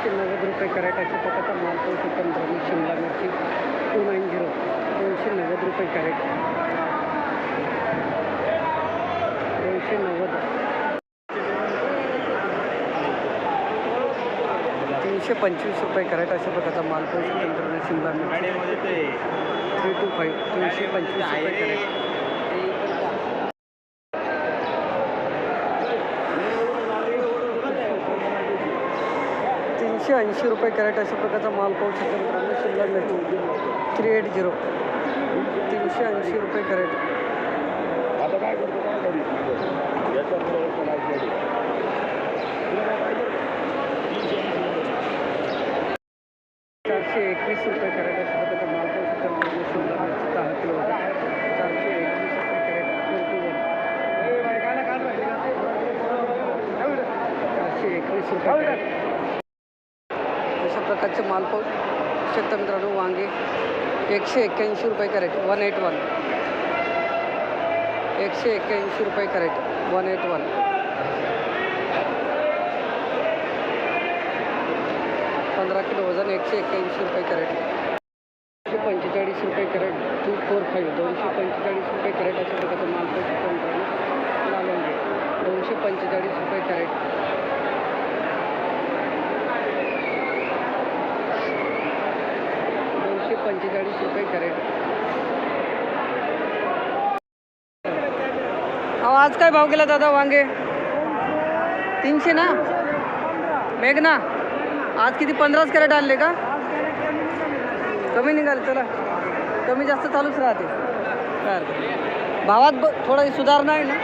एकशे नव्वद रुपये कॅरेट अशा प्रकारचा माल पाहू शकतो मित्रांनो शिमला मिरची टू नाईन झिरो दोनशे नव्वद रुपये कॅरेट दोनशे नव्वद. तीनशे पंचवीस रुपये कॅरेट अशा प्रकारचा माल पाहू शकतो मित्रांनो शिमला मिरची. थ्री टू फाईव्ह तीनशे पंचवीस रुपये कॅरेट. तीनशे ऐंशी रुपये कॅरेट अशा प्रकारचा माल पाहू शकतो मित्रांनो. शिमला मिरची थ्री एट झिरो तीनशे ऐंशी रुपये कॅरेट. चारशे एकवीस रुपये कॅरेट अशा प्रकारचा माल पाहू शकतो मित्रांनो. शिमला मिरची दहा किलो चारशे एकवीस रुपये कॅरेट. चारशे एकवीस रुपये प्रकारचे माल पाहू शकता मित्रांनो वांगे एकशे एक्क्याऐंशी रुपये कॅरेट वन एट वन. एकशे एक्क्याऐंशी रुपये कॅरेट वन एट वन. पंधरा किलो वजन एकशे एक्क्याऐंशी रुपये कॅरेट. दोनशे पंचेचाळीस रुपये कॅरेट टू फोर फाईव्ह दोनशे पंचेचाळीस रुपये कॅरेट अशा प्रकारचा माल पाहू शकतो मित्रांनो दोनशे पंचेचाळीस रुपये कॅरेट. दोनशे गाडी रुपये करेल अहो आज काय भाव गेला दादा वांगे? तीनशे ना? मेघना आज किती पंधराच कॅरेट आणले का? कमी निघाले चला. कमी जास्त चालूच राहते. चालतं भावात ब थोडा सुधारणा आहे ना?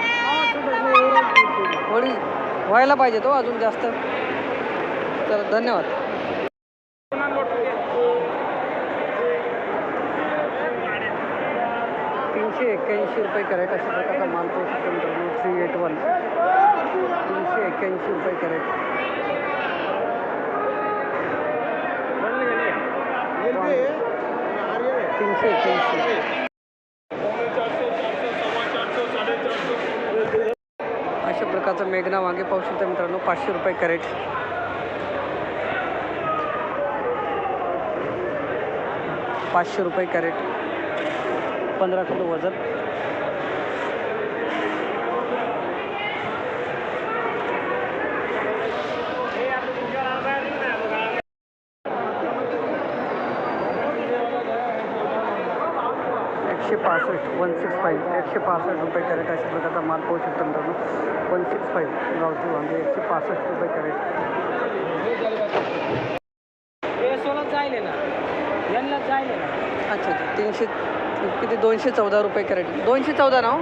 थोडी व्हायला पाहिजे तो अजून जास्त. तर धन्यवाद. तीनशे एक्क्याऐंशी रुपये कॅरेट अशा प्रकारचा माल पाहू शकतो मित्रांनो थ्री एट वन तीनशे एक्क्याऐंशी रुपये कॅरेट. तीनशे एक्क्याऐंशी. अशा प्रकारचा मेघना वांगे पाहू शकता मित्रांनो पाचशे रुपये कॅरेट. पाचशे रुपये कॅरेट. पंधरा किलो वजन. एकशे पासष्ट वन सिक्स फाईव्ह एकशे पासष्ट रुपये कॅरेट अशा प्रकारचा माल पाहू शकतो मित्रांनो. वन सिक्स फाईव्ह गावठी वांगे एकशे पासष्ट रुपये कॅरेट. तीनशे किती? दोनशे चौदा रुपये कॅरेट. दोनशे चौदा ना हो?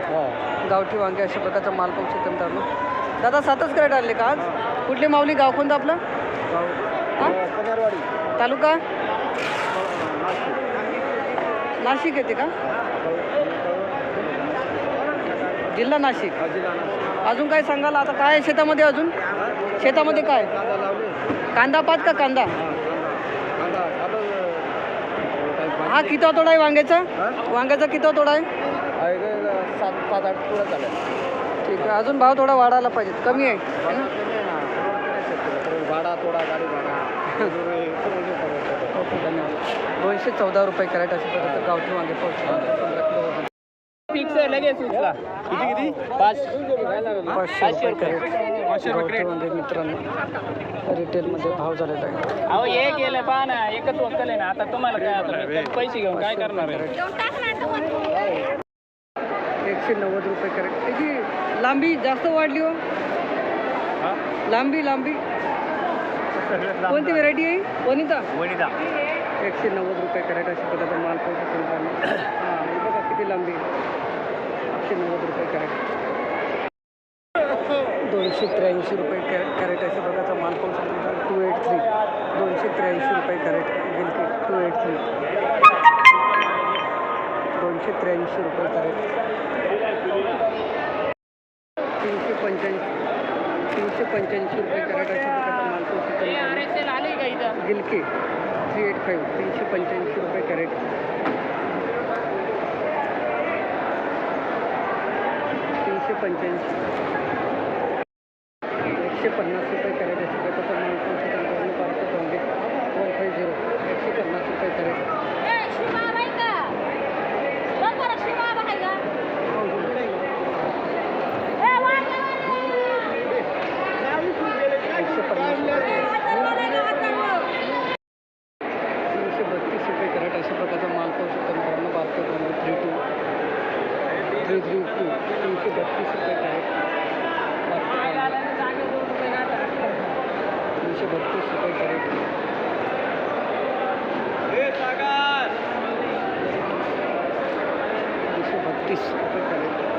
गावठी वांगे अशा प्रकारचा माल पाहू शकतो मित्रांनो. दादा सातच कॅरेट आणले का आज? कुठली माऊली? गाव कोणतं आपलं? हा? तालुका? नाशिक येते का? जिल्हा नाशिक. अजून काय सांगाल? आता काय शेतामध्ये अजून? शेतामध्ये काय? कांदा पात का कांदा आता हा किती तोडा आहे वांग्याचा? वांग्याचा किती तोडा आहे? सात सात आठ पुढं चालेल ठीक आहे अजून भाव थोडा वाढायला पाहिजे कमी आहे. है ना? भाडा थोडा गाडी भाडा ओके धन्यवाद. दोनशे चौदा रुपये कॅरेट अशा प्रकारचं गावठी वांगे पाहू पंधरा किलो वजन फिक्स आहे लगेच उचला. किती किती? पाच. पाचशे रुपये. कॅरेट गावठी वांगे मित्रांनो रिटेलमध्ये भाव झालेला आहे. अहो हे केलं पहा ना एकच वक्कल आहे ना. आता तुम्हाला काय आता पैसे घेऊन काय करणार आहे? एकशे नव्वद रुपये कॅरेट. त्याची लांबी जास्त वाढली हो. लांबी लांबी. कोणती व्हेरायटी आहे? वनिता? वनिता. एकशे नव्वद रुपये कॅरेट अशा प्रकारचा माल पाहू किती लांबी एकशे नव्वद रुपये कॅरेट. दोनशे त्र्याऐंशी रुपये कॅ कॅरेट अशा प्रकारचा माल पाहू शकतो टू एट थ्री. दोनशे त्र्याऐंशी रुपये कॅरेट. गिलकी टू एट थ्री. दोनशे त्र्याऐंशी रुपये कॅरेट. तीनशे पंच्याऐंशी तीनशे पंच्याऐंशी रुपये कॅरेट अशा प्रकारचा माल पाहू शकतो गिलके थ्री एट फाईव्ह. तीनशे पंच्याऐंशी रुपये कॅरेट तीनशे पंच्याऐंशी. एकशे पन्नास रुपये कॅरेट अशा प्रकारचा माल पाहू शकतो मित्रांनो बारके तोंडे वन फाईव्ह झिरो एकशे पन्नास रुपये कॅरेट एकशे पन्नास तीनशे बत्तीस रुपये कॅरेट अशा प्रकारचा माल पाहू शकतो मित्रांनो बारके तोंडे three two three three two तीनशे बत्तीस रुपये कॅरेट तीनशे बत्तीस रुपये कॅरेट तीनशे बत्तीस रुपये कॅरेट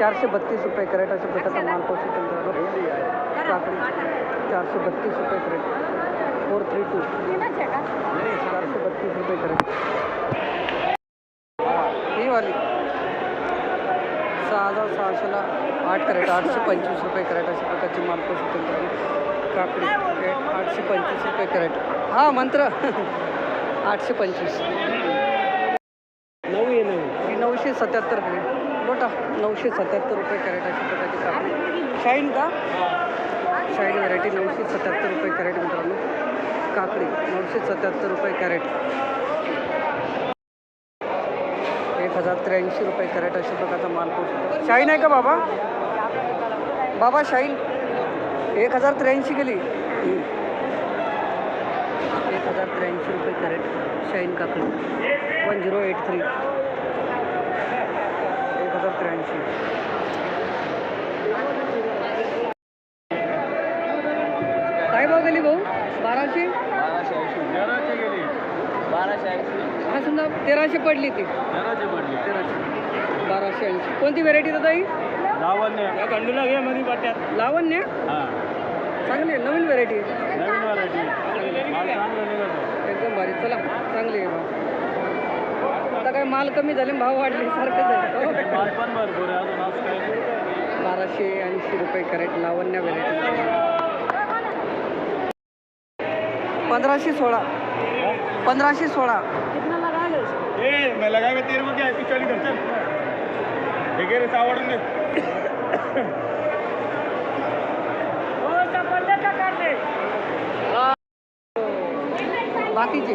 चारशे बत्तीस रुपये कॅरेट अशा प्रकारचा माल मित्रांनो काकडी चारशे बत्तीस रुपये कॅरेट. Four three to. चारशे बत्तीस रुपये कॅरेट. ही वाली. सहा हजार सहाशेला आठ कॅरेट आठशे पंचवीस रुपये कॅरेट अशा प्रकारची माल मित्रांनो काकडी आठशे पंचवीस रुपये कॅरेट. हां मंत्र. आठशे पंचवीस. नऊ आहे नऊ. ही नऊशे सत्याहत्तर रुपये बोटा नऊशे सत्याहत्तर रुपये कॅरेट अशा प्रकारची काकडी शाईन का? शाईन व्हरायटी नऊशे सत्याहत्तर रुपये कॅरेट मित्रांनो. काकडी नऊशे सत्याहत्तर रुपये कॅरेट. एक हजार त्र्याऐंशी रुपये कॅरेट अशा प्रकारचा माल पोचतो शाईन आहे का बाबा? बाबा शाईन एक हजार त्र्याऐंशी गेली. एक हजार त्र्याऐंशी रुपये कॅरेट. शाईन काकडी. One zero eight three. हजार त्र्याऐंशी. काय भाव गेली भाऊ? बाराशे? बाराशे ऐंशी. तेराशे गेली. बाराशे ऐंशी. हा समजा तेराशे पडली ती. तेराशे पडली. तेराशे. बाराशे ऐंशी. कोणती व्हेरायटी दादा ही? लावण्य. या खंडूला घे मध्ये पट्ट्यात लावण्य? हां. चांगली आहे नवीन व्हेरायटी नवीन व्हरायटी एकदम भारी. चला चांगली आहे भाव. आता काय माल कमी झाले भाव वाढले सारखंच आहे हो. बाराशे ऐंशी रुपये कॅरेट लावण्य व्हेरायटी पंधराशे सोळा. पंधराशे सोळा. ए मैं लगा मैं तेरे को क्या? है? बाकीचे?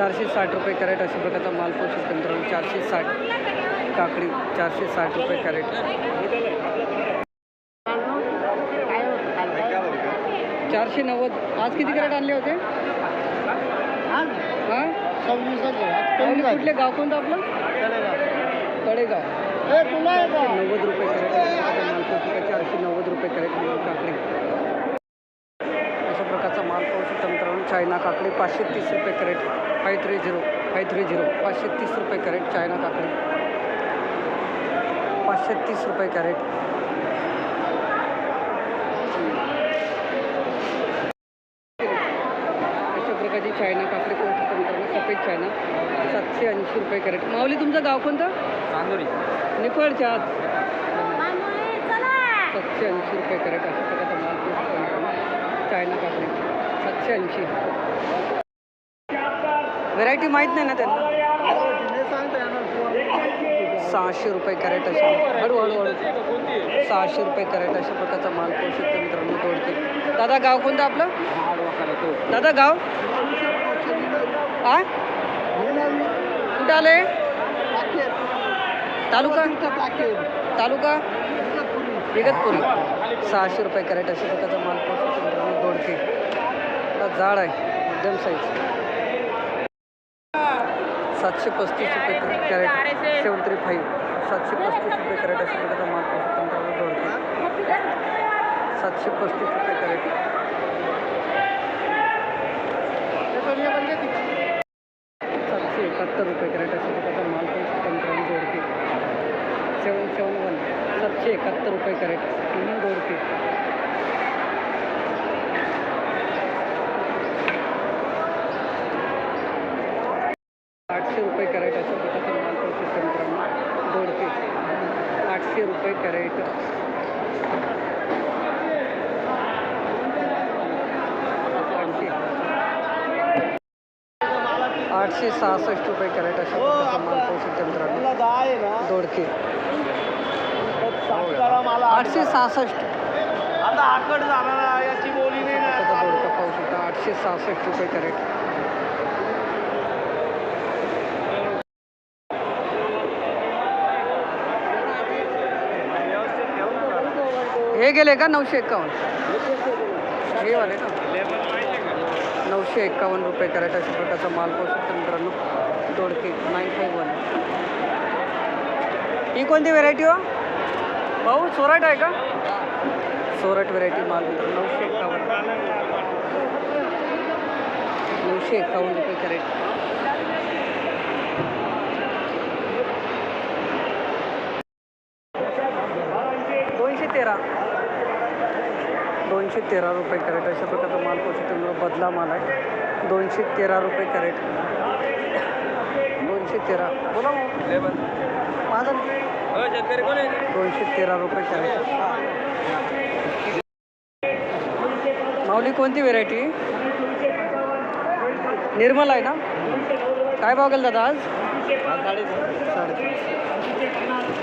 चारशे साठ रुपये कॅरेट अशा प्रकारचा माल पोहोचू शकतो मित्रांनो. चारशे साठ काकडी चारशे साठ रुपये कॅरेट. चारशे नव्वद. आज किती कॅरेट आणले होते? हां? कुठले गाव कोणतं आपलं? तळेगाव. नव्वद रुपये कॅरेट. माल पोहोचू चारशे नव्वद रुपये कॅरेट काकडी. पाहू शकता मित्रांनो चायना काकडी पाचशे तीस रुपये crate. Five three zero five three zero पाचशे तीस रुपये कॅरेट चायना काकडी. पाचशे तीस रुपये कॅरेट. अशा प्रकारची चायना काकडी पाहू शकता मित्रांनो सफेद चायना सातशे ऐंशी रुपये कॅरेट. माऊली तुमचं गाव कोणतं? चांदोरी. निफाडच्या आत. सातशे ऐंशी रुपये कॅरेट अशा प्रकारचा माल चायना काकडी. सातशे ऐंशी व्हेरायटी माहीत नाही ना त्यांना? सहाशे रुपये कॅरेट अशा. हळूहळू हळू. सहाशे रुपये कॅरेट अशा प्रकारचा माल पाहू शकतो मित्रांनो तोडते दादा गाव कोणतं आपलं? दादा गाव? आ? कुठं आले? तालुका? तालुका? इगतपुरी सहाशे रुपये कॅरेट अशा प्रकारचा माल पाहू शकतो मित्रांनो दोडके. आता झाड आहे मध्यम साईज सातशे पस्तीस रुपये कॅरेट सेवन थ्री फाईव्ह सातशे पस्तीस रुपये कॅरेट असेल प्रकारचा माल पाहू सातशे पस्तीस रुपये कॅरेट. सातशे एकाहत्तर रुपये कॅरेट अशा त्याचा माल पाहू शकतो मित्रांनो सेवन सेवन वन सातशे एकाहत्तर रुपये कॅरेट म्हणून दोडके आठशे रुपये कॅरेट अशा प्रकारचा माल पाहू शकतो मित्रांनो दोडके आठशे रुपये कॅरेट ऐंशी. आठशे सहासष्ट रुपये कॅरेट अशा प्रकारचा माल पाहू शकतो मित्रांनो दोडके. आठशे सहासष्ट. आता आकड याची बोली नाही दोडका पाहू शकता. आठशे सहासष्ट रुपये कॅरेट. हे गेले का नऊशे एक्कावन्न हे वाले ना. एकशे एक्कावन्न रुपये कॅरेट अशा प्रकारचा माल पाहू शकतो मित्रांनो दोडके नाईन फाईव्ह वन. ही कोणती व्हेरायटी हो? भाऊ सोराट आहे का? सोराट व्हेरायटी माल मित्रांनो नऊशे एक्कावन्न नऊशे एक्कावन्न रुपये कॅरेट दोनशे तेरा दोनशे तेरा रुपये कॅरेट अशा प्रकारचा माल पोषित बदला माल आहे. दोनशे तेरा रुपये कॅरेट. दोनशे तेरा. बोला. माझा दोनशे तेरा रुपये कॅरेट. माऊली कोणती व्हेरायटी निर्मल आहे ना? काय भाव गेला दादा आज? साडेतीनशे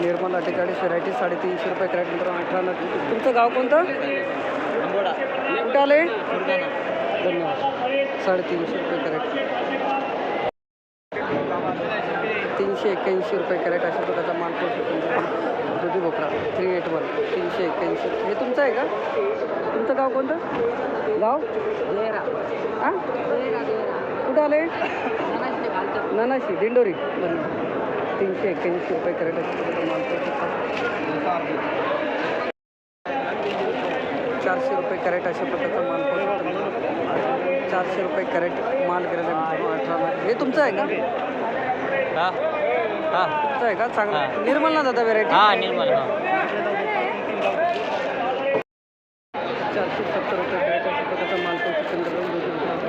निर्मल अठ्ठेचाळीस व्हेरायटी साडेतीनशे रुपये कॅरेट नंतर अठरा तुमचं गाव कोणतं? कुठं आले? धन्यवाद. साडेतीनशे रुपये कॅरेट. तीनशे एक्क्याऐंशी रुपये कॅरेट अशा प्रकारचा माल पोहोचतो दुधी भोपळा थ्री एट वन तीनशे एक्क्याऐंशी. हे तुमचं आहे का? तुमचं गाव कोणतं? गाव? हां कुठं आले? नानाशी दिंडोरी. बरं तीनशे एक्क्याऐंशी रुपये कॅरेट अशा प्रकारचा माल पोहोचतो चारशे रुपये कॅरेट अशा प्रकारचा माल पोहोचतो चारशे रुपये कॅरेट माल गेलेला अठरा लाख. हे तुमचं आहे का? हा. हा. तुमचं आहे का? चांगलं. निर्मल ना दादा व्हेरायटी हा निर्मल हा. चारशे सत्तर रुपये कॅरेट अशा प्रकारचा माल पोहोचतो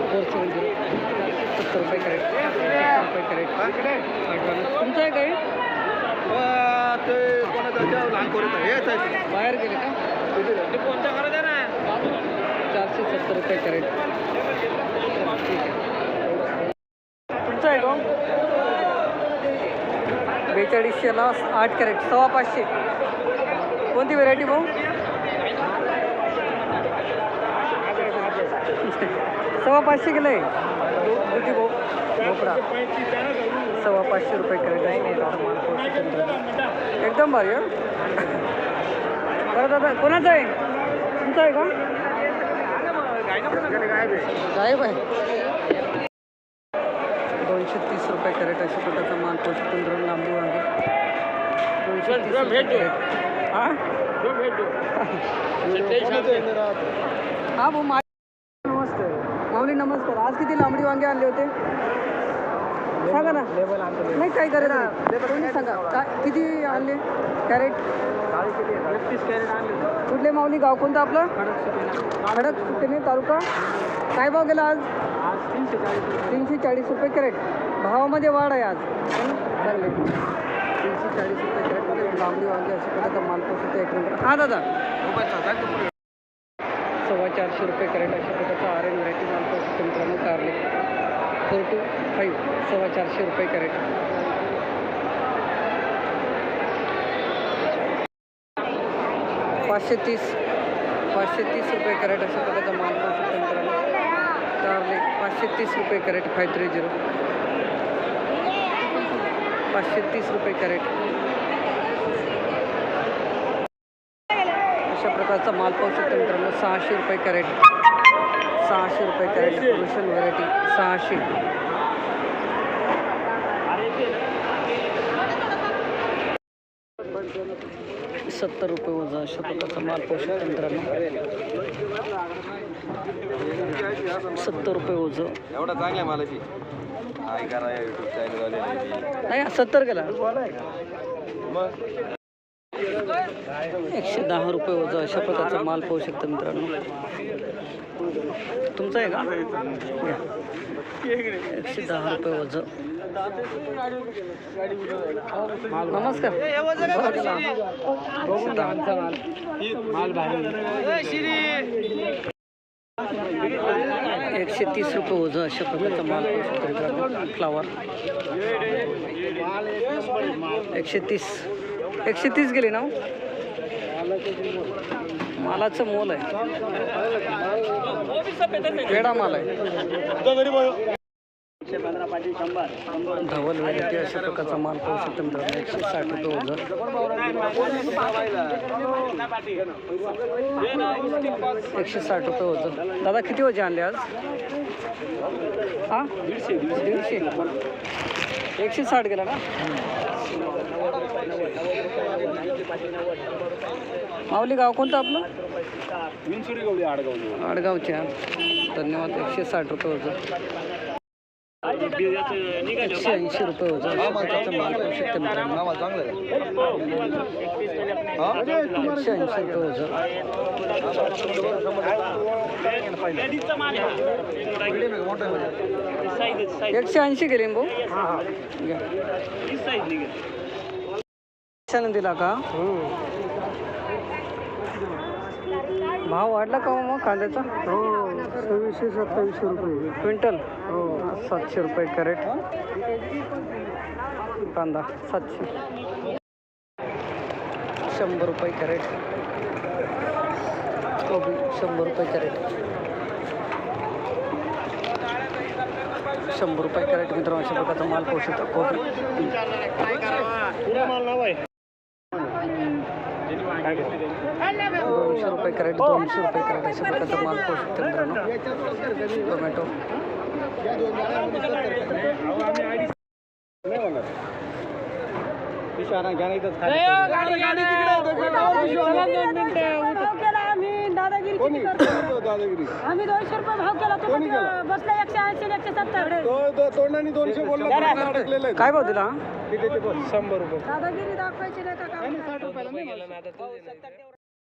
फोर सेवन झिरो सत्तर रुपये कॅरेट. सत्तर रुपये कॅरेट. अठरा लाख. तुमचं आहे काही ते कोणाचं? लहान हेच आहे बाहेर गेले का? चारशे सत्तर रुपये कॅरेट. आहे तुमचं आहे का? बेचाळीसशेला आठ कॅरेट सव्वा पाचशे. कोणती व्हेरायटी भाऊ? सव्वा पाचशे किलो आहे दु- दुधी भाऊ? भोपळा. सव्वा पाचशे रुपये कॅरेट आहे एकदम भारी बरं दादा कोणाचं आहे? का गायब दोनशे तीस रुपये कॅरेट अशा प्रकारचा माल लांबी दोनशे हाँ? हाँ भाऊ नमस्ते। माऊली नमस्कार आज किती लांबडी वांगे आणले होते। सांगा ना. नाही काय नाही. तुम्ही सांगा? काय किती आणले? कॅरेट? कुठले माऊली? गाव कोणतं आपलं? खडक सुटेने तालुका? काय भाव गेला आज? तीनशे चाळीस रुपये. कॅरेट. भावामध्ये वाढ आहे आज? चांगले. तीनशे चाळीस रुपये कॅरेटमध्ये लांबडी वांगे अशा प्रकारचा माल पोहोचतो एक नंबर हां दादा. सव्वा चारशे रुपये कॅरेट अशा प्रकारचा आर एन व्हरायटी माल पोहोचतो मित्रांनो कारले. फोर टू फाईव्ह सव्वा चारशे रुपये कॅरेट. पाचशे तीस पाचशे तीस रुपये कॅरेट अशा प्रकारचा माल पोहोचतो मित्रांनो कारले पाचशे तीस रुपये कॅरेट फाय थ्री झिरो. पाचशे तीस रुपये कॅरेट. अशा प्रकारचा माल पाहू शकतो मित्रांनो सहाशे रुपये कॅरेट. सहाशे रुपये कॅरेट सोल्युशन व्हरायटी सहाशे. सत्तर रुपये वजा अशा प्रकारचा माल पाहू शकतो मित्रांनो सत्तर रुपये वज एवढा चांगला मालाची. नाही सत्तर मग? एकशे दहा रुपये वजा अशा प्रकारचा माल पाहू शकता मित्रांनो. तुमचं आहे का. एकशे दहा रुपये वज. नमस्कार. एकशे तीस रुपये वजा अशा प्रकारचा माल पाहू शकता मित्रांनो. फ्लावर एकशे तीस. एकशे तीस गेली ना हो? मालाचं मोल आहे. पेडा माल आहे. धवल व्हरायटी अशा प्रकारचा माल पाहू शकतो मित्रांनो एकशे साठ रुपये ओझं एकशे साठ रुपये ओझं दादा किती वजे आणले आज? हा? दीडशे दीडशे. एकशे साठ गेला ना? माऊली गाव कोणतं आपलं? विंचुरी गवळी आडगावली आडगावचे. हा. धन्यवाद एकशे साठ रुपये होतं एकशे ऐंशी रुपये प्रकारचा माल पाहू शकते मित्रांनो एकशे ऐंशी रुपये होतं. एकशे ऐंशी गेले भाऊ? घ्या. दिला का? भाव वाढला का हो मग कांद्याचा? हो. सव्वीसशे सत्तावीसशे रुपये. क्विंटल? हो. सातशे रुपये कॅरेट. कांदा सातशे. शंभर रुपये कॅरेट. कोबी शंभर रुपये कॅरेट. शंभर रुपये कॅरेट मित्रांनो अशा प्रकारचा माल पाहू शकता दोनशे रुपये कॅरेट दोनशे रुपये कॅरेट अशा प्रकारचा माल पाहू शकता मित्रांनो टोमॅटो आम्ही दादागिरी किती करतो? दादागिरी आम्ही दोनशे रुपये भाव केला बसला एकशे ऐंशी एकशे सत्तर तोंडाने दोनशे बोलला अडकलेलं आहे काय भाव दिला? शंभर रुपये दादागिरी दाखवायची नाही का गेलं ना आता तू